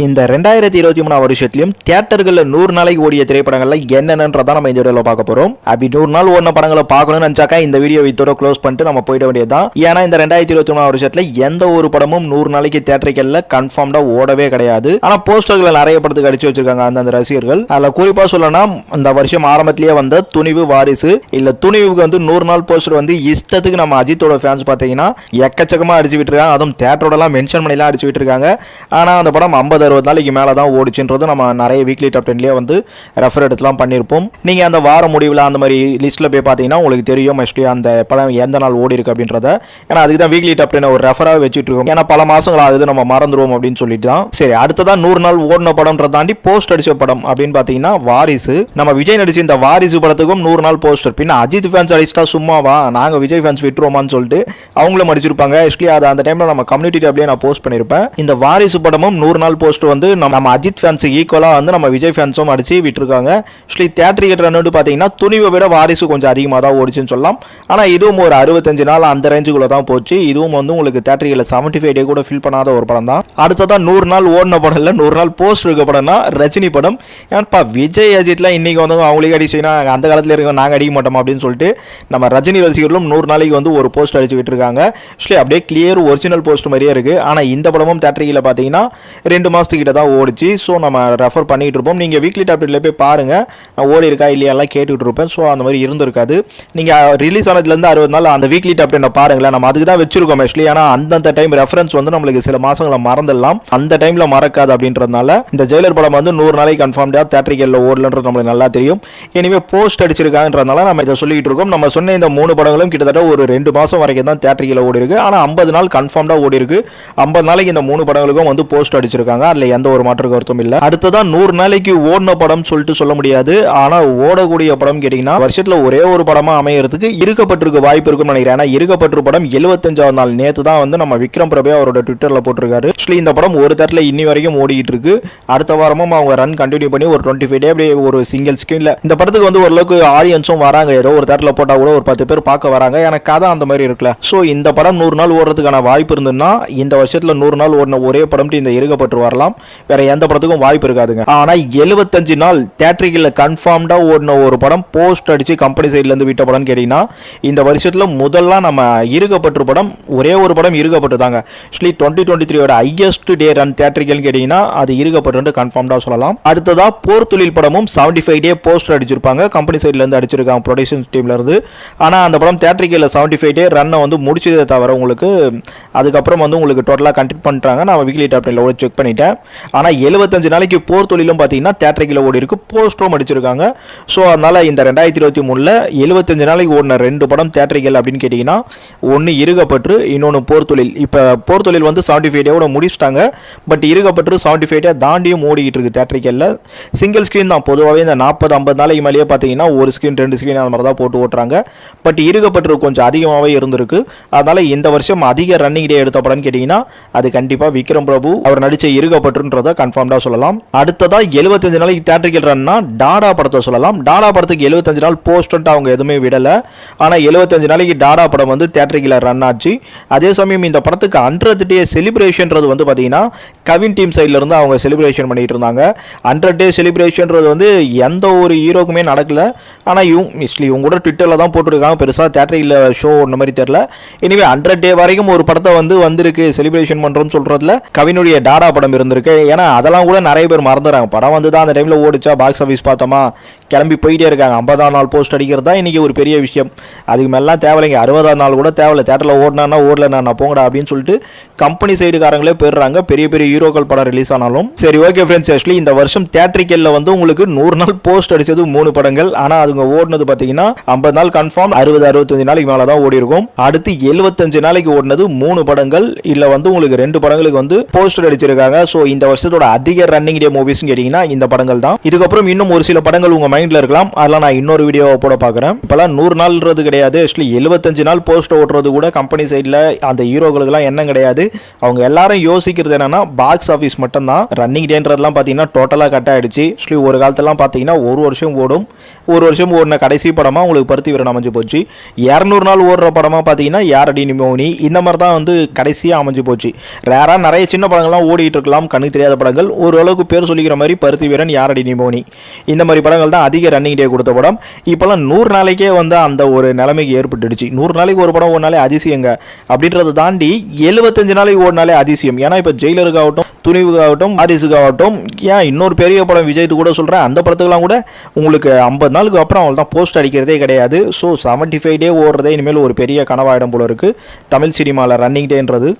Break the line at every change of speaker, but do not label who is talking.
இந்த ரெண்டாயிரத்தி இருபத்தி மூணாம் வருஷத்துலயும் தியேட்டர்களில் நூறு நாளைக்கு ஓடிய திரைப்படங்கள்ல என்னென்னன்றதான் நம்ம இந்த வீடியோவில் பார்க்க போறோம். அப்படி நூறு நாள் ஓடின படங்களை பார்க்கணும்னு நினைச்சாக்கா இந்த வீடியோ இதோட க்ளோஸ் பண்ணிட்டு நம்ம போயிட வேண்டியதுதான். ஏன்னா இந்த ரெண்டாயிரத்தி இருபத்தி மூணாம் வருஷத்துல எந்த ஒரு படமும் நூறு நாளைக்கு தியேட்டர்களில் கன்ஃபார்ம்டா ஓடவே கிடையாது. ஆனா போஸ்டர்களை நிறைய படத்துக்கு அடிச்சு வச்சிருக்காங்க அந்தந்த ரசிகர்கள். அதுல குறிப்பா சொல்லணும்னா இந்த வருஷம் ஆரம்பத்திலேயே வந்த துணிவு வாரிசு இல்ல துணிவுக்கு வந்து நூறு நாள் போஸ்டர் வந்து இஷ்டத்துக்கு நம்ம அஜித்தோட ஃபேன்ஸ் பார்த்தீங்கன்னா எக்கச்சக்கமா அடிச்சு விட்டுருக்காங்க. அதுவும் தேட்டரோடலாம் மென்ஷன் பண்ணிலாம் அடிச்சு விட்டுருக்காங்க. ஆனா அந்த படம் ஐம்பது அறுபது நாளைக்கு மேலே தான் ஓடிச்சுன்றது நம்ம நிறைய வீக்லி டாப் டென்லேயே வந்து ரெஃபர் எடுத்துலாம் பண்ணியிருப்போம் நீங்கள் அந்த வார முடிவில் அந்த மாதிரி லிஸ்ட்டில் போய் பார்த்தீங்கன்னா உங்களுக்கு தெரியும் மோஸ்ட்லி அந்த படம் எந்த நாள் ஓடி இருக்கு அப்படின்றத. ஏன்னா அதுக்கு தான் வீக்லி டாப் டென் ஒரு ரெஃபராக வச்சுட்டு இருக்கோம் ஏன்னா பல மாதங்கள் ஆகுது நம்ம மறந்துடுவோம் அப்படின்னு சொல்லிட்டு தான் சரி அடுத்ததான் நூறு நாள் ஓடின படம்ன்றத தாண்டி போஸ்ட் அடிச்ச படம் அப்படின்னு பார்த்தீங்கன்னா வாரிசு. நம்ம விஜய் நடிச்ச இந்த வாரிசு படத்துக்கும் நூறு நாள் போஸ்டர் பின்ன அஜித் ஃபேன்ஸ் அடிச்சிட்டா சும்மாவா? நாங்கள் விஜய் ஃபேன்ஸ் விட்டுருவோமான்னு சொல்லிட்டு அவங்களும் அடிச்சிருப்பாங்க ஆக்சுவலி அது அந்த டைமில் நம்ம கம்யூனிட்டி அப்படியே நான் போஸ்ட் பண்ணியிருப்பேன் இந்த வாரிசு படமும் நூறு நாள் போஸ்ட் வந்து நம்ம அஜித் ஃபேன்ஸுக்கு ஈக்குவலாக வந்து நம்ம விஜய் ஃபேன்ஸும் அடிச்சு விட்டுருக்காங்க. ஆக்சுவலி தேட்டரிக்கெட் ரன் பார்த்தீங்கன்னா துணிவை விட வாரிசு கொஞ்சம் அதிகமாக தான் ஓடிச்சுன்னு சொல்லலாம். ஆனால் இதுவும் ஒரு அறுபத்தஞ்சு நாள் அந்த ரேஞ்சுக்குள்ளே தான் போச்சு. இதுவும் வந்து உங்களுக்கு தேட்டரிகளில் செவன்ட்டி ஃபைவ் டே கூட ஃபில் பண்ணாத ஒரு படம் தான். அடுத்ததான் நூறு நாள் ஓடின படம் இல்லை நூறு நாள் போஸ்ட் இருக்க படம்னா ரஜினி படம். ஏன்ப்பா விஜய் அஜித்லாம் இன்னைக்கு வந்து அவங்களுக்கு அடிச்சுன்னா அந்த காலத்தில் இருக்க நாங்கள் அடிக்க மாட்டோம் அப்படின்னு சொல்லிட்டு நம்ம ரஜினி ரசிகர்களும் நூறு நாளைக்கு வந்து ஒரு போஸ்ட் அடிச்சு விட்டுருக்காங்க. ஆக்சுவலி அப்படியே கிளியர் ஒரிஜினல் போஸ்ட் மாதிரியே இருக்குது ஆனால் இந்த படமும் தேட்டரியில் பார்த்தீங்கன்னா ரெண்டு மாதத்துக்கிட்ட தான் ஓடிச்சு. ஸோ நம்ம ரெஃபர் பண்ணிகிட்டு இருப்போம். நீங்கள் வீக்லி டாப்லெட்டில் போய் பாருங்கள் நான் ஓடி இருக்கா இல்லையெல்லாம் கேட்டுக்கிட்டு இருப்பேன். ஸோ அந்த மாதிரி இருந்திருக்காது. நீங்கள் ரிலீஸ் ஆனதுலேருந்து அறுபது நாள் அந்த வீக்லி டாப்லெட் பாருங்களேன். நம்ம அதுக்கு தான் வச்சிருக்கோம் ஆக்சுவலி ஏன்னா அந்தந்த டைம் ரெஃபரன்ஸ் வந்து நம்மளுக்கு சில மாதங்களை மறந்துடலாம். அந்த டைமில் மறக்காது அப்படின்றதுனால இந்த ஜெயிலர் படம் வந்து நூறு நாளைக்கு கன்ஃபார்ம்டாக தேட்டரிக்கல்ல ஓடலன்றது நம்மளுக்கு நல்லா தெரியும். எனவே போஸ்ட் அடிச்சிருக்காங்கன்றதுனால நம்ம இதை சொல்லிட்டு இருக்கோம். நம்ம சொன்ன இந்த மூணு படங்களும் கிட்டத்தட்ட ஒரு ரெண்டு மாதம் வரைக்கும் தான் தேட்டரிக்கலில் ஓடி இருக்கு ஆனால் ஐம்பது நாள் கன்ஃபார்ம்டாக ஓடி இருக்கு ஐம்பது நாளைக்கு இந்த மூணு படங்களுக்கும் வந்து போஸ்ட் அடிச்சிருக்காங்க. அதில் எந்த ஒரு மாற்று கருத்தும் இல்லை. அடுத்ததான் நூறு நாளைக்கு ஓடின படம் சொல்லிட்டு சொல்ல முடியாது. ஆனால் ஓடக்கூடிய படம் கேட்டிங்கன்னா வருஷத்தில் ஒரே ஒரு படமாக அமையறதுக்கு இருக்கப்பட்டிருக்க வாய்ப்பு இருக்கும்னு நினைக்கிறேன். ஏன்னா இருக்கப்பட்டிருக்க படம் எழுபத்தஞ்சாவது நாள். நேற்று தான் வந்து நம்ம விக்ரம் பிரபே அவரோட ட்விட்டரில் போட்டிருக்காரு. ஆக்சுவலி இந்த படம் ஒரு தட்டில் இன்னி வரைக்கும் ஓடிக்கிட்டு இருக்கு. அடுத்த வாரமும் அவங்க ரன் கண்டினியூ பண்ணி ஒரு டுவெண்ட்டி ஃபைவ் டே அப்படியே ஒரு சிங்கிள் ஸ்க்ரீனில் இந்த படத்துக்கு வந்து ஓரளவுக்கு ஆடியன்ஸும் வராங்க. ஏதோ ஒரு தட்டில் போட்டால் கூட ஒரு பத்து பேர் பார்க்க வராங்க. எனக்கு கதை அந்த மாதிரி இருக்குல்ல. ஸோ இந்த படம் நூறு நாள் ஓடுறதுக்கான வாய்ப்பு இருந்ததுன்னா இந்த வருஷத்தில் நூறு நாள் ஓடின ஒரே படம் இந்த இருக்கப்பட்டு வரலாம் வேற எந்த படத்துக்கும் வாய்ப்பு இருக்காதுங்க. ஆனால் எழுபத்தஞ்சு நாள் தேட்டரிகளில் கன்ஃபார்ம்டாக ஓடின ஒரு படம் போஸ்ட் அடிச்சு கம்பெனி சைட்லேருந்து விட்ட படம்னு கேட்டிங்கன்னா இந்த வருஷத்தில் முதல்ல நம்ம இருக்கப்பட்டு படம் ஒரே ஒரு படம் இருக்கப்பட்டு தாங்க ஆக்சுவலி டுவெண்ட்டி டுவெண்ட்டி த்ரீயோட ஹையஸ்ட் டே ரன் தேட்டரிக்கல்னு கேட்டிங்கன்னா அது இருக்கப்பட்டு கன்ஃபார்ம்டாக சொல்லலாம். அடுத்ததா போர் தொழில் படமும் செவன்ட்டி ஃபைவ் டே போஸ்டர் அடிச்சிருப்பாங்க கம்பெனி சைட்லேருந்து அடிச்சிருக்காங்க ப்ரொடக்ஷன் டீம்ல இருந்து. ஆனால் அந்த படம் தேட்டரிகளில் செவன்ட்டி ஃபைவ் டே ரன்னை வந்து முடிச்சதே தவிர உங்களுக்கு அதுக்கப்புறம் வந்து உங்களுக்கு டோட்டலாக கண்டக்ட் பண்ணுறாங்க நான் வீக்லி டாப் செக் பண்ணிட்டேன். ஆனால் எழுபத்தஞ்சு நாளைக்கு போர் தொழிலும் பார்த்தீங்கன்னா தேட்டரிக்கில் ஓடி இருக்கு. போஸ்டரும் அடிச்சிருக்காங்க. ஸோ அதனால் இந்த ரெண்டாயிரத்தி இருபத்தி மூணில் எழுபத்தஞ்சு நாளைக்கு ஓடின ரெண்டு படம் தேட்டரிக்கல் அப்படின்னு கேட்டிங்கன்னா ஒன்று இருகப்பற்று இன்னொன்று போர் தொழில். இப்போ போர் தொழில் வந்து செவன்ட்டி ஃபைவ் டேவோட முடிச்சிட்டாங்க. பட் இருகப்பற்று செவன்ட்டி ஃபைவ் டே தாண்டியும் ஓடிக்கிட்டு இருக்கு தேட்டரிக்கல்ல சிங்கிள் ஸ்க்ரீன் தான். பொதுவாகவே இந்த நாற்பது ஐம்பது நாளைக்கு மேலேயே பார்த்தீங்கன்னா ஒரு ஸ்க்ரீன் ரெண்டு ஸ்க்ரீன் அந்த மாதிரி தான் போட்டு ஓட்டுறாங்க. பட் இருகப்பற்று கொஞ்சம் அதிகமாகவே இருந்திருக்கு. அதனால் இந்த வருஷம் அதிக ரன்னிங் டே எடுத்த படம்னு கேட்டிங்கன்னா அது கண்டிப்பாக விக்ரம் பிரபு அவர் நடித்த இருக்கப்பட்டுன்றதை கன்ஃபார்ம்டாக சொல்லலாம். அடுத்ததாக எழுபத்தஞ்சு நாளைக்கு தேட்டருக்கு ரன்னா டாடா படத்தை சொல்லலாம். டாடா படத்துக்கு எழுபத்தஞ்சு நாள் போஸ்டன்ட் அவங்க எதுவுமே விடலை. ஆனால் எழுபத்தஞ்சு நாளைக்கு டாடா படம் வந்து தேட்டரிக்கல ரன் ஆச்சு. அதே சமயம் இந்த படத்துக்கு ஹண்ட்ரட் டே செலிப்ரேஷன்றது வந்து பார்த்தீங்கன்னா கவின் டீம் சைட்லேருந்து அவங்க செலிப்ரேஷன் பண்ணிட்டு இருந்தாங்க. ஹண்ட்ரட் டே செலிப்ரேஷன்றது வந்து எந்த ஒரு ஹீரோக்குமே நடக்கல. ஆனால் இவங்க மிஸ்லி இவங்க கூட ட்விட்டரில் தான் போட்டிருக்காங்க. பெருசாக தேட்டரில் ஷோ ஒன்ற மாதிரி தெரில இனிமேல் ஹண்ட்ரட் டே வரைக்கும் ஒரு படத்தை வந்து வந்திருக்கு. செலிப்ரேஷன் பண்ணுறோன்னு சொல்கிறதுல கவினுடைய டாடா படம் வந்திருக்கு. ஏன்னா அதெல்லாம் கூட நிறைய பேர் மறந்துடுறாங்க படம் வந்து தான் அந்த டைமில் ஓடிச்சா பாக்ஸ் ஆஃபீஸ் பார்த்தோமா கிளம்பி போயிட்டே இருக்காங்க. ஐம்பதாம் நாள் போஸ்ட் அடிக்கிறது தான் இன்றைக்கி ஒரு பெரிய விஷயம். அதுக்கு மேலாம் தேவையில்லைங்க அறுபதாம் நாள் கூட தேவையில்ல. தேட்டரில் ஓடினா ஓடல நான் போங்கடா அப்படின்னு சொல்லிட்டு கம்பெனி சைடுக்காரங்களே போயிடுறாங்க. பெரிய பெரிய ஹீரோக்கள் படம் ரிலீஸ் ஆனாலும். சரி ஓகே ஃப்ரெண்ட்ஸ் ஆக்சுவலி இந்த வருஷம் தேட்டரிக்கல்ல வந்து உங்களுக்கு நூறு நாள் போஸ்ட் அடித்தது மூணு படங்கள். ஆனால் அதுங்க ஓடினது பார்த்தீங்கன்னா ஐம்பது நாள் கன்ஃபார்ம் அறுபது அறுபத்தஞ்சு நாளைக்கு மேலே தான் ஓடி இருக்கும் அடுத்து எழுபத்தஞ்சு நாளைக்கு ஓடினது மூணு படங்கள். இல்லை வந்து உங்களுக்கு ரெண்டு படங்களுக்கு வந்து போஸ்டர் அடிச்சிருக்காங்க. ஸோ இந்த வருஷத்தோட அதிக ரன்னிங் டே மூவிஸ்னு கேட்டிங்கன்னா இந்த படங்கள் தான் இதுக்கப்புறம் இன்னும் ஒரு சில படங்கள் உங்கள் மைண்டில் இருக்கலாம். அதெல்லாம் நான் இன்னொரு வீடியோவை போட பார்க்குறேன் இப்போலாம் நூறு நாள்ன்றது கிடையாது. ஆக்சுவலி எழுபத்தஞ்சு நாள் போஸ்ட் ஓட்டுறது கூட கம்பெனி சைடில் அந்த ஹீரோகளுக்குலாம் என்ன கிடையாது. அவங்க எல்லாரும் யோசிக்கிறது என்னன்னா பாக்ஸ் ஆஃபீஸ் மட்டும்தான். ரன்னிங் டேன்றதுலாம் பார்த்தீங்கன்னா டோட்டலாக கட் ஆகிடுச்சு ஆக்சுவலி ஒரு காலத்துலாம் பார்த்தீங்கன்னா ஒரு வருஷம் ஓடும். ஒரு வருஷம் ஓடின கடைசி படமாக உங்களுக்கு பருத்தி வீரன் அமைஞ்சு போச்சு. இரநூறு நாள் ஓடுற படமாக பார்த்தீங்கன்னா யாரடி நிமோனி? இந்த மாதிரி தான் வந்து கடைசியாக அமைஞ்சு போச்சு. ரேராக நிறைய சின்ன படங்கள்லாம் ஓடிட்டு இருக்கலாம். எல்லாம் கண்ணுக்கு தெரியாத படங்கள். ஓரளவுக்கு பேர் சொல்லிக்கிற மாதிரி பருத்தி வீரன் யாரடி நிமோனி. இந்த மாதிரி படங்கள் தான் அதிக ரன்னிங் டே கொடுத்த படம். இப்போல்லாம் நூறு நாளைக்கே வந்து அந்த ஒரு நிலைமைக்கு ஏற்பட்டுடுச்சு. நூறு நாளைக்கு ஒரு படம் ஓடினாலே அதிசயங்க. அப்படின்றத தாண்டி எழுபத்தஞ்சு நாளைக்கு ஓடினாலே அதிசயம். ஏன்னா இப்போ ஜெயிலருக்காகட்டும் துணிவுக்காகட்டும் வாரிசுக்காகட்டும் ஏன் இன்னொரு பெரிய படம் விஜய்ட்டு கூட சொல்கிறேன் அந்த படத்துக்கெல்லாம் கூட உங்களுக்கு ஐம்பது நாளுக்கு அப்புறம் அவள் தான் போஸ்ட் அடிக்கிறதே கிடையாது. ஸோ செவன்ட்டி ஃபைவ் டே ஓடுறதே இனிமேல் ஒரு பெரிய கனவாயிடம் போல இருக்குது தமிழ் சினிமாவில் ரன்னிங் டேன்றது